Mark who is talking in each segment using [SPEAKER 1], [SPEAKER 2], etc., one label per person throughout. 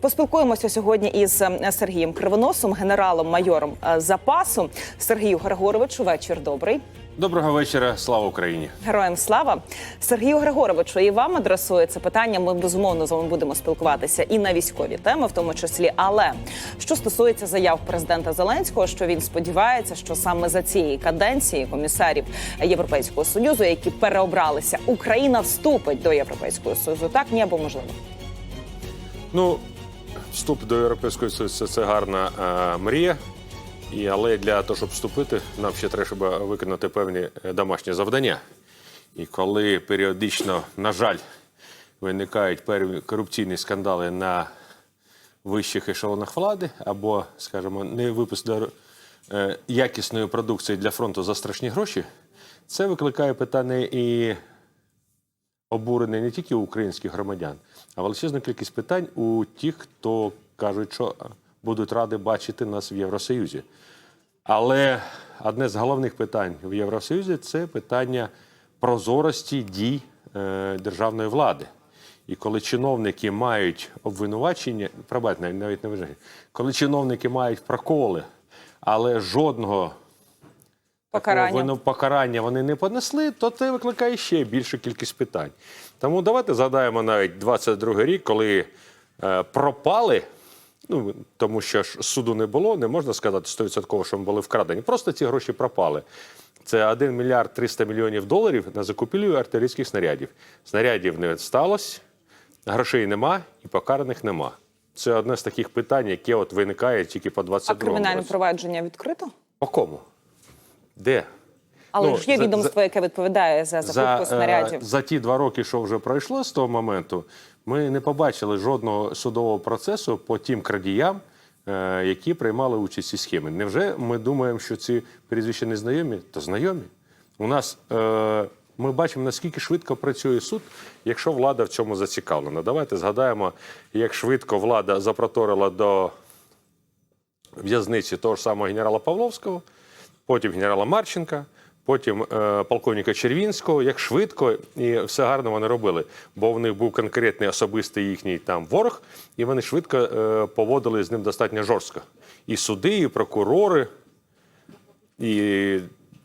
[SPEAKER 1] Поспілкуємося сьогодні із е, Сергієм Кривоносом, генералом-майором е, запасу. Сергію Григоровичу, вечір добрий.
[SPEAKER 2] Доброго вечора, слава Україні.
[SPEAKER 1] Героям слава Сергію Григоровичу. І вам адресується питання. Ми безумовно з вами будемо спілкуватися і на військові теми, в тому числі. Але що стосується заяв президента Зеленського, що він сподівається, що саме за цієї каденції комісарів Європейського союзу, які переобралися, Україна вступить до Європейського союзу. Так ні або можливо.
[SPEAKER 2] Ну, вступ до Європейської Союзу це гарна е, мрія. І, але для того, щоб вступити, нам ще треба виконати певні е, домашні завдання. І коли періодично, на жаль, виникають певні корупційні скандали на вищих ешелонах влади, або, скажімо, не випуск е, якісної продукції для фронту за страшні гроші, це викликає питання і обурений не тільки у українських громадян, а величезна кількість питань у тих, хто кажуть, що будуть раді бачити нас в Євросоюзі. Але одне з головних питань в Євросоюзі це питання прозорості дій е, державної влади. І коли чиновники мають обвинувачення, пробачте, навіть не вважаю, коли чиновники мають проколи, але жодного
[SPEAKER 1] Покарання.
[SPEAKER 2] Такого покарання вони не понесли, то це викликає ще більшу кількість питань. Тому давайте згадаємо навіть 22 рік, коли е, пропали. Ну, тому що ж суду не було, не можна сказати 100%, що ми були вкрадені. Просто ці гроші пропали. Це 1 мільярд 300 мільйонів доларів на закупівлю артилерійських снарядів. Снарядів не сталося, грошей нема і покараних нема. Це одне з таких питань, яке от виникає тільки по
[SPEAKER 1] А кримінальне провадження відкрито?
[SPEAKER 2] По кому? Де?
[SPEAKER 1] Але
[SPEAKER 2] Ну,
[SPEAKER 1] ж є
[SPEAKER 2] за-
[SPEAKER 1] відомство, яке відповідає за закупку
[SPEAKER 2] за,
[SPEAKER 1] снарядів.
[SPEAKER 2] е, за ті два роки, що вже пройшло з того моменту, ми не побачили жодного судового процесу по тим крадіям, е, які приймали участь у схемі. Невже ми думаємо, що ці прізвища не знайомі? То знайомі. У нас е, ми бачимо, наскільки швидко працює суд, якщо влада в цьому зацікавлена. Давайте згадаємо, як швидко влада запроторила до в'язниці того ж самого генерала Павловського, потім генерала Марченка, потім е, полковника Червінського, як швидко і все гарно вони робили. Бо в них був конкретний особистий їхній там ворог, і вони швидко е, поводили з ним достатньо жорстко. І суди, і прокурори. І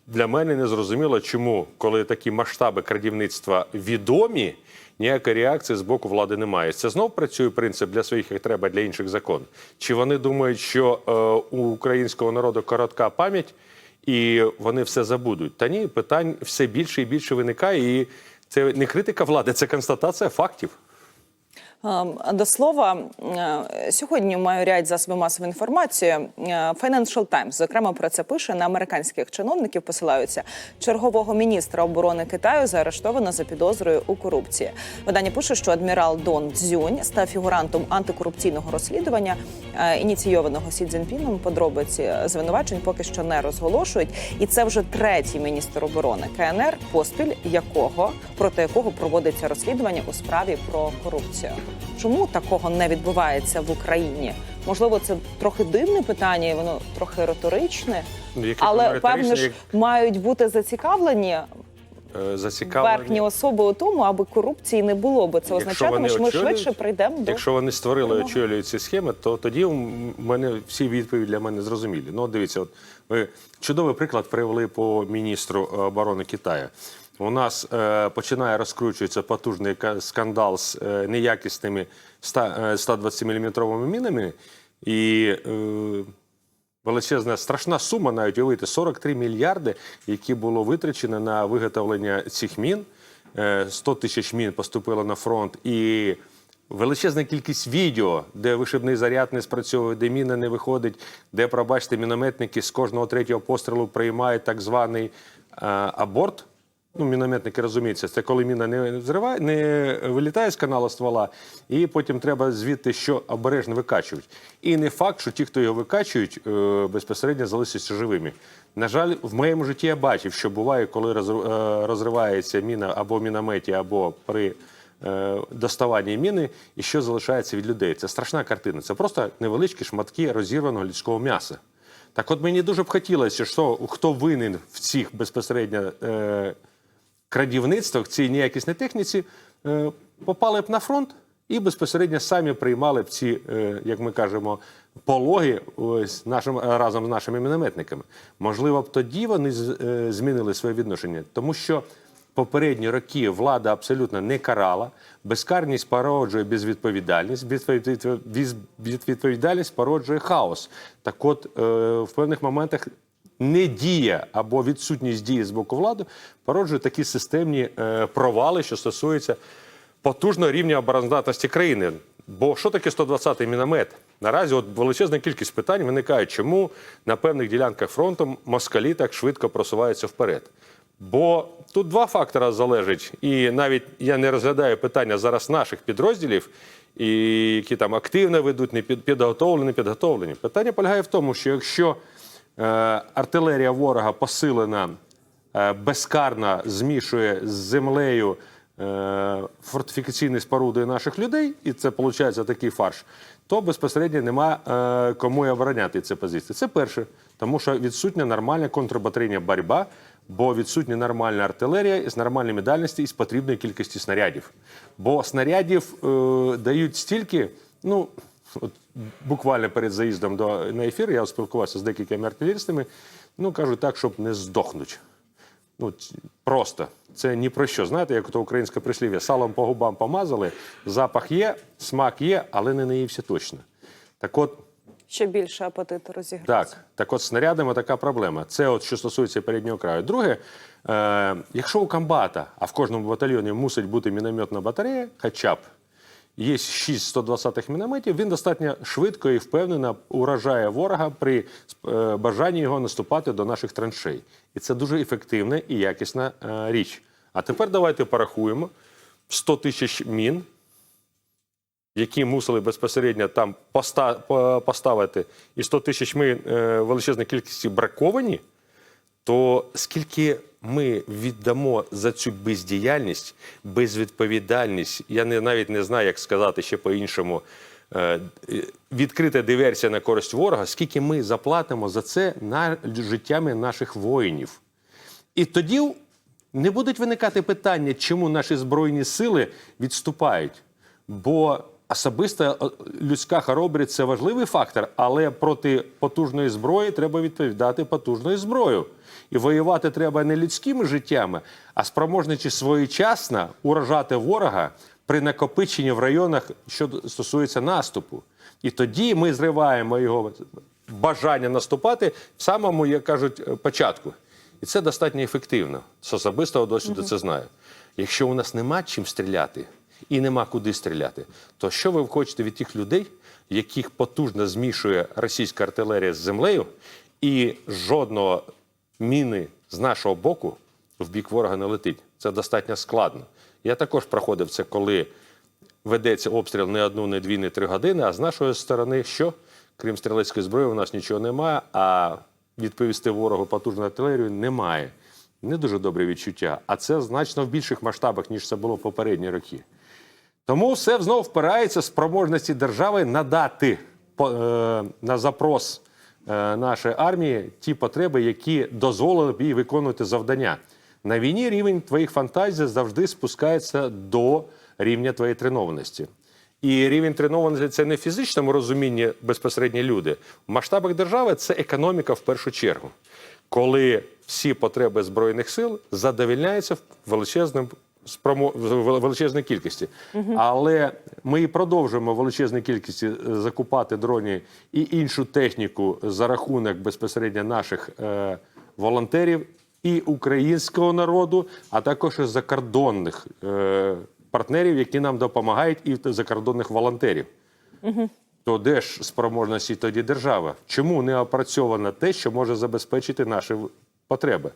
[SPEAKER 2] для мене не зрозуміло, чому, коли такі масштаби крадівництва відомі, ніякої реакції з боку влади немає. Це знов працює принцип для своїх як треба, для інших закон. Чи вони думають, що е, у українського народу коротка пам'ять і вони все забудуть? Та ні, питань все більше і більше виникає. І це не критика влади, це констатація фактів.
[SPEAKER 1] Ем, До слова, е, сьогодні маю ряд засобів масової інформації. Е, Financial Times, зокрема, про це пише на американських чиновників. Посилаються чергового міністра оборони Китаю заарештовано за підозрою у корупції. Видання пише, що адмірал Дон Цзюнь став фігурантом антикорупційного розслідування, е, ініційованого Сі Цзіньпіном. Подробиці звинувачень поки що не розголошують. І це вже третій міністр оборони КНР, поспіль якого проти якого проводиться розслідування у справі про корупцію. Чому такого не відбувається в Україні? Можливо, це трохи дивне питання, і воно трохи риторичне,
[SPEAKER 2] Ну, яке
[SPEAKER 1] але певно ж
[SPEAKER 2] як-
[SPEAKER 1] мають бути зацікавлені
[SPEAKER 2] Е, Зацікавлені.
[SPEAKER 1] верхні особи у тому, аби корупції не було, бо це
[SPEAKER 2] Якщо
[SPEAKER 1] означатиме,
[SPEAKER 2] вони
[SPEAKER 1] що ми
[SPEAKER 2] очолюють,
[SPEAKER 1] швидше прийдемо до
[SPEAKER 2] Якщо вони створили
[SPEAKER 1] перемоги.
[SPEAKER 2] очолюють ці схеми, то тоді в мене всі відповіді для мене зрозумілі. Ну, от дивіться, от ви чудовий приклад привели по міністру оборони Китаю. У нас е, починає розкручуватися потужний скандал з е, неякісними 120-мм мінами, і е, величезна страшна сума, навіть уявити 43 мільярди, які було витрачено на виготовлення цих мін. Е, 100 тисяч мін поступило на фронт і. Величезна кількість відео, де вишибний заряд не спрацьовує, де міна не виходить, де, пробачте, мінометники з кожного третього пострілу приймають так званий е, аборт. Ну, мінометники розуміються, це коли міна не зриває, не вилітає з каналу ствола, і потім треба звідти що обережно викачують. І не факт, що ті, хто його викачують, е, безпосередньо залишаться живими. На жаль, в моєму житті я бачив, що буває, коли е, розривається міна або в мінометі, або при е, доставанні міни, і що залишається від людей. Це страшна картина. Це просто невеличкі шматки розірваного людського м'яса. Так от мені дуже б хотілося, що хто винен в цих безпосередньо крадівництвах, цій неякісній техніці, е, попали б на фронт і безпосередньо самі приймали б ці, е, як ми кажемо, пологи ось нашим разом з нашими мінометниками. Можливо, б тоді вони е, змінили своє відношення, тому що попередні роки влада абсолютно не карала. Безкарність породжує безвідповідальність, безвідповід- безвідповідальність породжує хаос. Так от, е, в певних моментах недія або відсутність дії з боку влади породжує такі системні е, провали, що стосуються потужного рівня обороноздатності країни. Бо що таке 120-й міномет? Наразі от величезна кількість питань виникає, чому на певних ділянках фронту москалі так швидко просуваються вперед. Бо тут два фактори залежать, і навіть я не розглядаю питання зараз наших підрозділів, які там активно ведуть, не підготовлені, не підготовлені. Питання полягає в тому, що якщо артилерія ворога посилена, е, безкарно змішує з землею е, фортифікаційні споруди наших людей, і це виходить такий фарш, то безпосередньо нема е, кому і обороняти ці позиції. Це перше, тому що відсутня нормальна контрбатарейна боротьба, бо відсутня нормальна артилерія з нормальними дальності і з потрібної кількості снарядів. Бо снарядів е, дають стільки, ну. От буквально перед заїздом до на ефір я спілкувався з декількома артилерістами. Ну кажуть так, щоб не здохнуть. Ну просто це ні про що. Знаєте, як то українське прислів'я, салом по губам помазали, запах є, смак є, але не наївся точно. Так от,
[SPEAKER 1] Ще більше апетит розіграється.
[SPEAKER 2] так, так от снарядами така проблема. Це от що стосується переднього краю. Друге, е, якщо у комбата, а в кожному батальйоні мусить бути мінометна батарея, хоча б є 6 120-х мінометів, він достатньо швидко і впевнено уражає ворога при е, бажанні його наступати до наших траншей. І це дуже ефективна і якісна е, річ. А тепер давайте порахуємо 100 тисяч мін, які мусили безпосередньо там поставити, і 100 тисяч ми е, величезна кількість браковані, то скільки ми віддамо за цю бездіяльність, безвідповідальність, я не, навіть не знаю, як сказати ще по-іншому, е, відкрита диверсія на користь ворога, скільки ми заплатимо за це на життями наших воїнів. І тоді не будуть виникати питання, чому наші збройні сили відступають. Бо особиста е, людська хоробрість це важливий фактор, але проти потужної зброї треба відповідати потужною зброєю. І воювати треба не людськими життями, а спроможничі своєчасно уражати ворога при накопиченні в районах, що стосується наступу. І тоді ми зриваємо його бажання наступати в самому, як кажуть, е, початку. І це достатньо ефективно. З особистого досвіду це знаю. Якщо у нас нема чим стріляти і нема куди стріляти, то що ви хочете від тих людей, яких потужно змішує російська артилерія з землею, і жодного міни з нашого боку в бік ворога не летить? Це достатньо складно. Я також проходив це, коли ведеться обстріл не одну, не дві, не три години. А з нашої сторони, що крім стрілецької зброї, у нас нічого немає. А відповісти ворогу потужну артилерію немає. Не дуже добре відчуття. А це значно в більших масштабах, ніж це було в попередні роки. Тому все знову впирається в спроможності держави надати е, на запрос нашої армії ті потреби, які дозволили б їй виконувати завдання. На війні рівень твоїх фантазій завжди спускається до рівня твоєї тренованості. І рівень тренованості це не в фізичному розумінні безпосередньо люди. В масштабах держави це економіка в першу чергу, коли всі потреби збройних сил задовільняються величезним спромо... в величезній кількості. Але ми і продовжуємо в величезній кількості е, закупати дрони і іншу техніку за рахунок безпосередньо наших е, волонтерів і українського народу, а також і закордонних е, партнерів, які нам допомагають, і закордонних волонтерів. То де ж спроможності тоді держава? Чому не опрацьовано те, що може забезпечити наші потреби?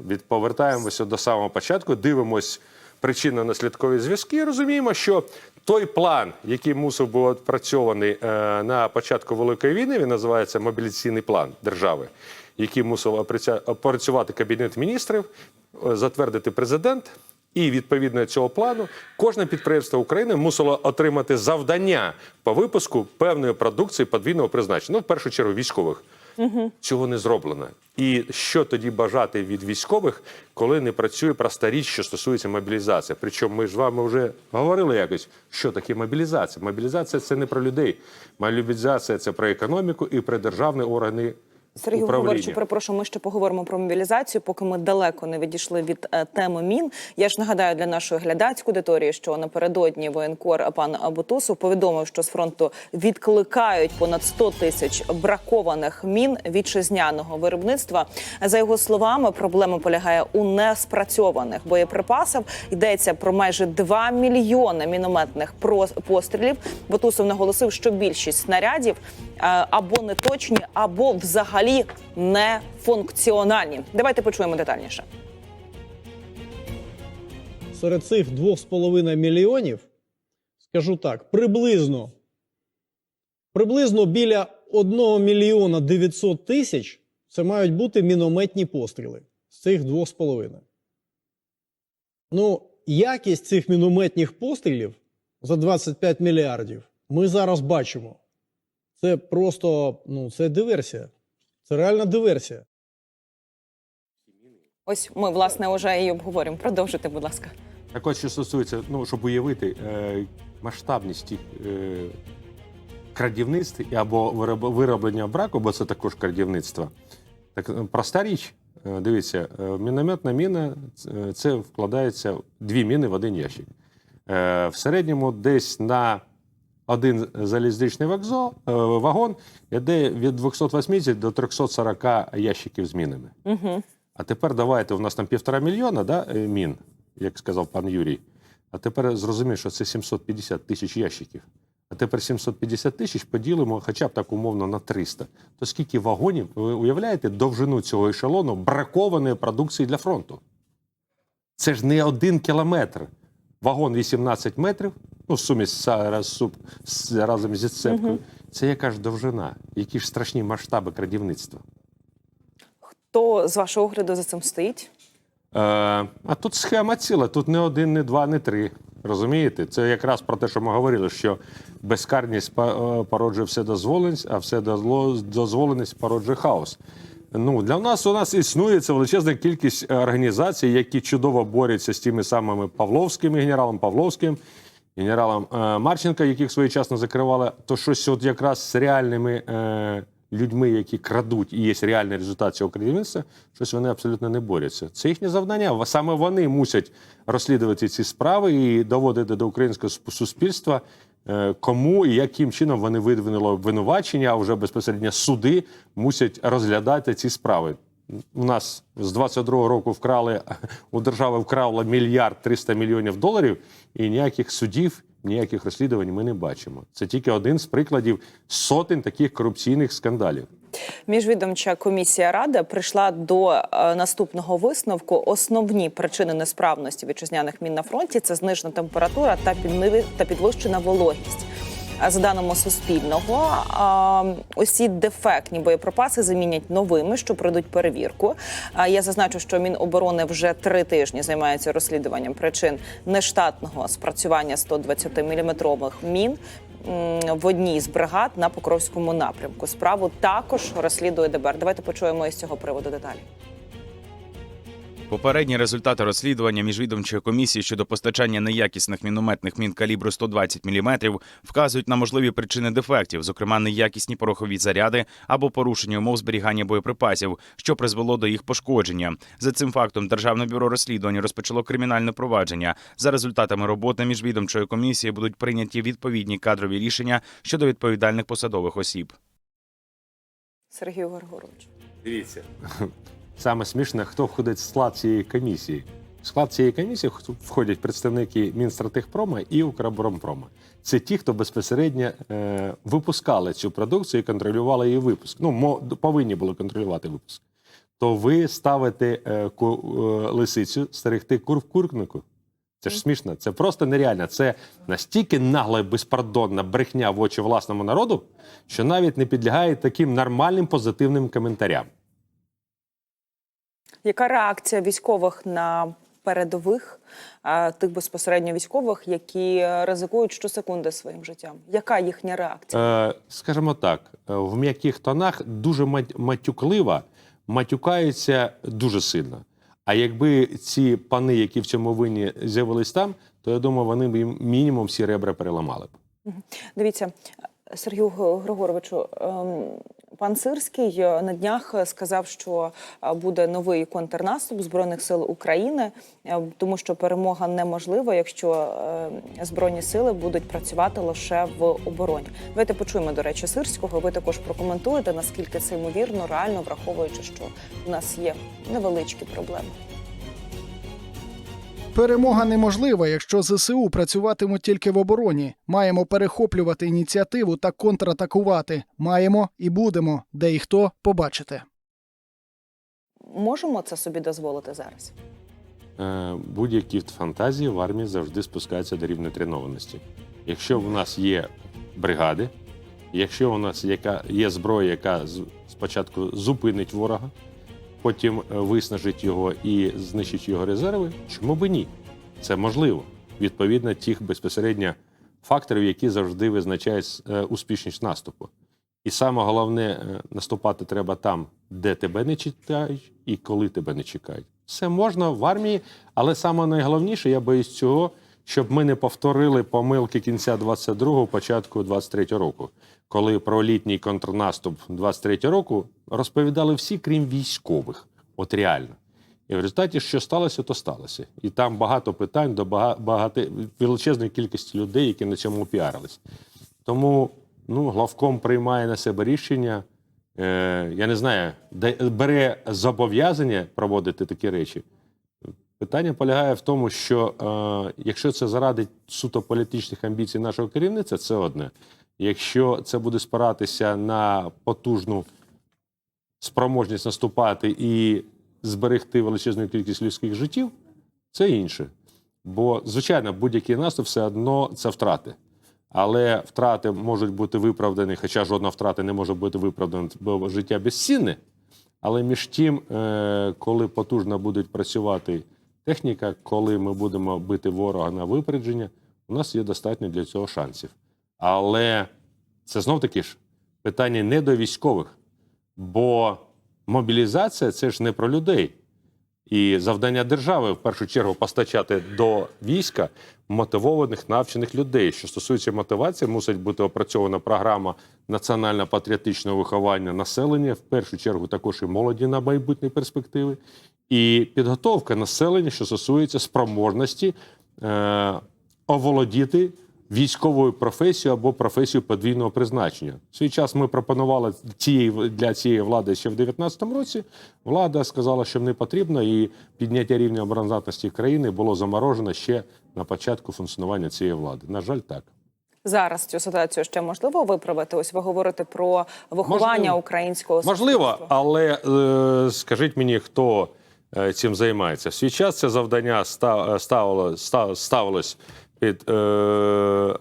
[SPEAKER 2] Від повертаємося до самого початку, дивимось причинно-наслідкові зв'язки. Розуміємо, що той план, який мусив бути опрацьований е, на початку Великої війни, він називається мобілізаційний план держави, який мусив опрацювати Кабінет міністрів, е, затвердити президент. І відповідно цього плану кожне підприємство України мусило отримати завдання по випуску певної продукції подвійного призначення. Ну, в першу чергу військових цього не зроблено. І що тоді бажати від військових, коли не працює проста річ, що стосується мобілізації? Причому ми ж з вами вже говорили якось, що таке мобілізація. Мобілізація це не про людей. Мобілізація це про економіку і про державні органи.
[SPEAKER 1] Сергій. Григоровичу, перепрошую, ми ще поговоримо про мобілізацію, поки ми далеко не відійшли від е, теми мін. Я ж нагадаю для нашої глядацької аудиторії, що напередодні воєнкор пан Бутусов повідомив, що з фронту відкликають понад 100 тисяч бракованих мін вітчизняного виробництва. За його словами, проблема полягає у неспрацьованих боєприпасах. Йдеться про майже 2 мільйони мінометних пострілів. Бутусов наголосив, що більшість снарядів е, або не точні, або взагалі не функціональні. Давайте почуємо детальніше.
[SPEAKER 3] серед цих 2,5 мільйонів, скажу так, приблизно, приблизно біля 1 мільйона 900 тисяч це мають бути мінометні постріли з цих 2,5. Ну, якість цих мінометних пострілів за 25 мільярдів ми зараз бачимо. Це просто ну, це диверсія. Це реальна диверсія.
[SPEAKER 1] Ось ми власне вже і обговоримо. Продовжуйте, будь ласка.
[SPEAKER 2] Так от, що стосується, ну, щоб уявити е, масштабність тих е, крадівництв або вироблення браку, бо це також крадівництво. Так е, проста річ. Е, Дивіться, е, мінометна міна це вкладається дві міни в один ящик. Е, В середньому десь на один залізничний вокзал, е, вагон йде від 280 до 340 ящиків з мінами.
[SPEAKER 1] Угу.
[SPEAKER 2] А тепер давайте, у нас там півтора мільйона да, е, мін, як сказав пан Юрій. А тепер зрозумів, що це 750 тисяч ящиків. А тепер 750 тисяч поділимо хоча б так умовно на 300. То скільки вагонів, ви уявляєте, довжину цього ешелону бракованої продукції для фронту? Це ж не один кілометр. Вагон 18 метрів, ну, в сумі з, суп- разом зі сцепкою. Це яка ж довжина? Які ж страшні масштаби крадівництва?
[SPEAKER 1] Хто з вашого огляду за цим стоїть?
[SPEAKER 2] Е, а тут схема ціла, тут не один, не два, не три. Розумієте? Це якраз про те, що ми говорили, що безкарність е, породжує вседозволеність, а вседозволеність породжує хаос. Ну, для нас у нас існує це величезна кількість організацій, які чудово борються з тими самими Павловськими, генералом Павловським, генералом е, Марченка, яких своєчасно закривали. То щось от якраз з реальними е, людьми, які крадуть, і є реальний результат цього крадівництва, щось вони абсолютно не борються. Це їхнє завдання. Саме вони мусять розслідувати ці справи і доводити до українського суспільства, е, кому і яким чином вони видвинули обвинувачення, а вже безпосередньо суди мусять розглядати ці справи. У нас з 22-го року вкрали у держави вкрали мільярд 300 мільйонів доларів, і ніяких судів, ніяких розслідувань ми не бачимо. Це тільки один з прикладів сотень таких корупційних скандалів.
[SPEAKER 1] Міжвідомча комісія Ради прийшла до е, наступного висновку. Основні причини несправності вітчизняних мін на фронті це знижена температура та підниви- та підвищена вологість. А За даними Суспільного, усі дефектні боєприпаси замінять новими, що пройдуть перевірку. А Я зазначу, що Міноборони вже три тижні займається розслідуванням причин нештатного спрацювання 120-мм мін в одній з бригад на Покровському напрямку. Справу також розслідує ДБР. Давайте почуємо із цього приводу деталі.
[SPEAKER 4] Попередні результати розслідування міжвідомчої комісії щодо постачання неякісних мінометних мін калібру 120 мм вказують на можливі причини дефектів, зокрема неякісні порохові заряди або порушення умов зберігання боєприпасів, що призвело до їх пошкодження. За цим фактом Державне бюро розслідувань розпочало кримінальне провадження. За результатами роботи міжвідомчої комісії будуть прийняті відповідні кадрові рішення щодо відповідальних посадових осіб.
[SPEAKER 1] Сергію Горгоровичу.
[SPEAKER 2] Дивіться. Саме смішне, хто входить в склад цієї комісії. В склад цієї комісії входять представники Мінстратегпрома і Укроборонпрома. Це ті, хто безпосередньо е, випускали цю продукцію і контролювали її випуск. Ну, мо, повинні були контролювати випуск. То ви ставите е, ку, е, лисицю стерегти кур в куркнику. Це ж смішно. Це просто нереально. Це настільки нагла і безпардонна брехня в очі власному народу, що навіть не підлягає таким нормальним позитивним коментарям.
[SPEAKER 1] Яка реакція військових на передових, тих безпосередньо військових, які е, ризикують щосекунди своїм життям? Яка їхня реакція?
[SPEAKER 2] Е, скажімо так, е, в м'яких тонах дуже мат- матюклива, матюкаються дуже сильно. А якби ці пани, які в цьому винні, з'явились там, то я думаю, вони б їм мінімум всі ребра переламали б.
[SPEAKER 1] Дивіться, Сергію Григоровичу, ем, пан Сирський е, на днях сказав, що е, буде новий контрнаступ збройних сил України, е, тому що перемога неможлива, якщо е, збройні сили будуть працювати лише в обороні. Давайте почуємо, до речі, Сирського. Ви також прокоментуєте, наскільки це ймовірно, реально враховуючи, що у нас є невеличкі проблеми.
[SPEAKER 5] Перемога неможлива, якщо ЗСУ працюватимуть тільки в обороні. Маємо перехоплювати ініціативу та контратакувати. Маємо і будемо, де і хто побачите.
[SPEAKER 1] Можемо це собі дозволити зараз?
[SPEAKER 2] Е, будь-які фантазії в армії завжди спускаються до рівня тренованості. Якщо в нас є бригади, якщо у нас яка, є зброя, яка з- спочатку зупинить ворога, потім е, виснажить його і знищить його резерви, чому би ні? Це можливо. Відповідно тих безпосередньо факторів, які завжди визначають е, успішність наступу. І саме головне, е, наступати треба там, де тебе не чекають, і коли тебе не чекають. Все можна в армії, але саме найголовніше, я боюсь цього, щоб ми не повторили помилки кінця 22-го, початку 23-го року, коли про літній контрнаступ 23-го року розповідали всі, крім військових. От реально. І в результаті, що сталося, то сталося. І там багато питань до бага- багати, величезної кількості людей, які на цьому піарились. Тому ну, главком приймає на себе рішення. Е, я не знаю, де- бере зобов'язання проводити такі речі. Питання полягає в тому, що е, якщо це заради суто політичних амбіцій нашого керівництва, це одне. Якщо це буде спиратися на потужну спроможність наступати і зберегти величезну кількість людських життів, це інше. Бо, звичайно, будь-який наступ все одно це втрати. Але втрати можуть бути виправдані, хоча жодна втрата не може бути виправдана, бо життя безцінне. Але між тим, е, коли потужно буде працювати техніка, коли ми будемо бити ворога на випередження, у нас є достатньо для цього шансів. Але це знов таки ж питання не до військових, бо мобілізація це ж не про людей. І завдання держави в першу чергу постачати до війська мотивованих навчених людей. Що стосується мотивації, мусить бути опрацьована програма національно-патріотичного виховання населення, в першу чергу також і молоді на майбутні перспективи, і підготовка населення, що стосується спроможності е, оволодіти військовою професією або професією подвійного призначення. В свій час ми пропонували цієї для цієї влади ще в 2019 році. Влада сказала, що не потрібно, і підняття рівня обороноздатності країни було заморожено ще на початку функціонування цієї влади. На жаль, так.
[SPEAKER 1] Зараз цю ситуацію ще можливо виправити. Ось ви говорите про виховання
[SPEAKER 2] Можливо.
[SPEAKER 1] українського
[SPEAKER 2] Можливо, але е, скажіть мені, хто цим займається? В свій час це завдання ставило, ставилось під е,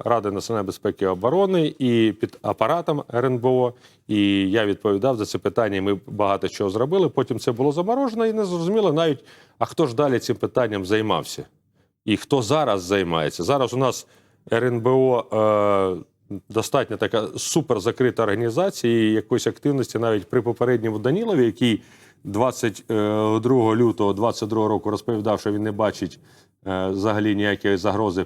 [SPEAKER 2] Радою національної безпеки і оборони і під апаратом РНБО. І я відповідав за це питання. Ми багато чого зробили. Потім це було заморожено і не зрозуміло навіть, а хто ж далі цим питанням займався. І хто зараз займається? Зараз у нас РНБО е, достатньо така суперзакрита організація, і якоїсь активності навіть при попередньому Данілові, який 22 лютого 22 року розповідав, що він не бачить е, взагалі ніякої загрози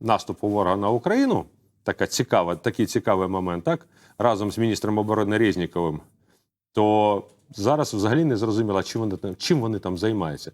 [SPEAKER 2] наступу ворога на Україну. Така цікава, такий цікавий момент, так? Разом з міністром оборони Резніковим. То зараз взагалі не зрозуміло, чим вони там, чим вони там займаються.